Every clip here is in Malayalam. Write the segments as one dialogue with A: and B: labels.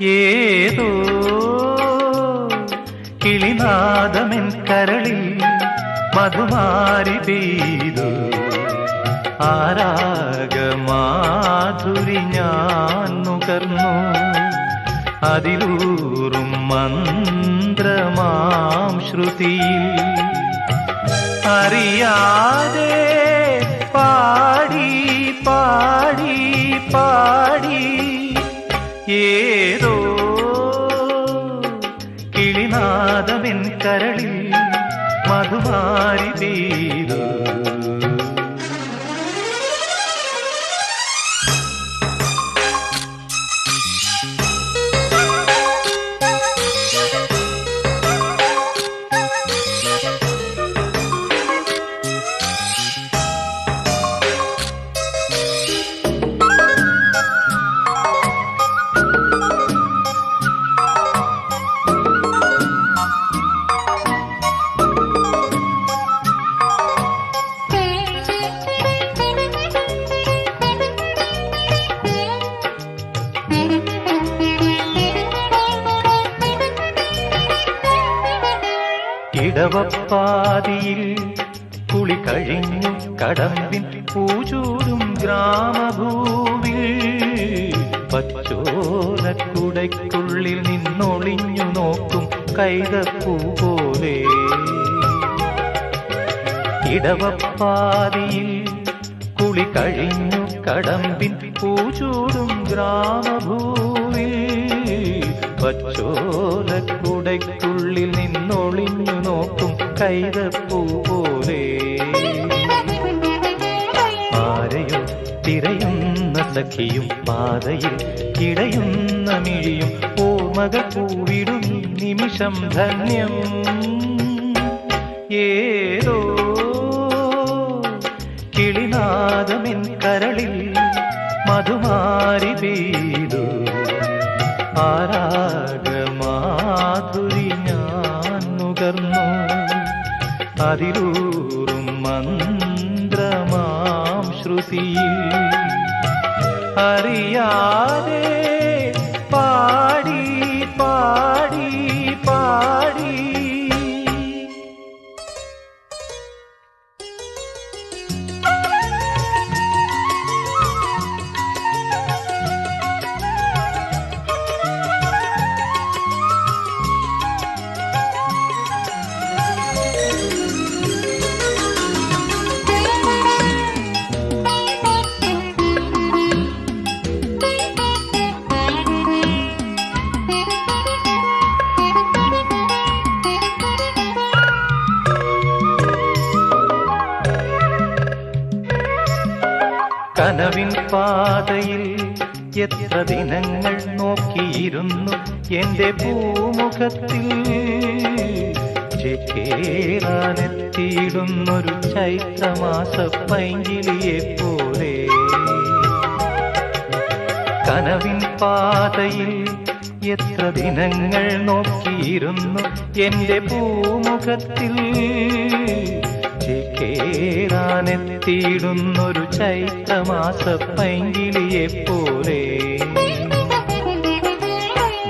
A: ഏതോ കിളിനാദമെൻ കരളിൽ മധുമാരി പെയ്തു. ആരാഗമാധുരി ഞാൻ നുകർന്നു. അതിലൂറും മന്ത്രമാം ശ്രുതി അറിയാതെ പാടി പാടി പാടി ഏതോ കരളിൽ മധുമാരി പെയ്തു. ഇടവപ്പാതിയിൽ കുളി കഴിഞ്ഞു കടമ്പിൻ പൂചൂടും ഗ്രാമഭൂവിൽ പച്ചോലക്കുടയ്ക്കുള്ളിൽ നിന്നൊളിഞ്ഞു നോക്കും കൈതപ്പൂ പോലെ. ഇടവപ്പാതിയിൽ കുളി കഴിഞ്ഞു കടമ്പിൻ പൂചൂടും ഗ്രാമഭൂവിൽ പച്ചോലക്കുടയ്ക്കുള്ളിൽ നിന്നൊളിഞ്ഞു നോക്കും കൈതപ്പൂ പോലെ. ആരെയോ തിരയുന്ന സഖിയും പാതയിൽ കിടയുന്ന മിഴിയും ഓർമ്മകൾ പൂവിടും നിമിഷം ധന്യം. ഏതോ കിളിനാദമെൻ കരളിൽ മധുമാരി പെയ്തു ആരാഗമാധുരി ഞാൻ നുകർന്നു അതിലൂറും മന്ത്രമാം ശ്രുതി അറിയാതെ കനവിൻ പാതയിൽ എത്ര ദിനങ്ങൾ നോക്കിയിരുന്നു എന്റെ പൂമുഖത്തിൽ ചേക്കേറാനെത്തിയിടുന്നൊരു ചൈത്രമാസ പൈങ്കിളിയെ പോലെ കനവിൻ പാതയിൽ എത്ര ദിനങ്ങൾ നോക്കിയിരുന്നു എന്റെ പൂമുഖത്തിൽ ചേരാനെത്തിയിടുന്നൊരു ചൈത്രമാസ പൈങ്കിളിയെ പോലെ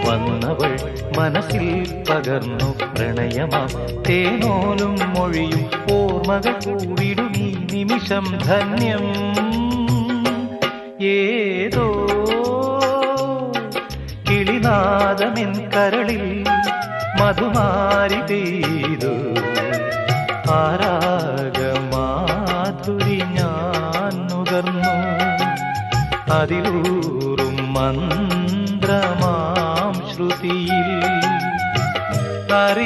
A: വന്നവൾ മനസ്സിൽ പകർന്നു പ്രണയമാ. തേനോലും മൊഴിയും ഓർമ്മകൾ കൂടിടും ഈ നിമിഷം ധന്യം. ഏതോ കിളിനാദമെൻ കരളിൽ മധുമാരി പെയ്തു. ആരാഗമാധുരി ഞാൻ നുകർന്നു. അതിലൂറും മന്ത്രമാം ശ്രുതിയിൽ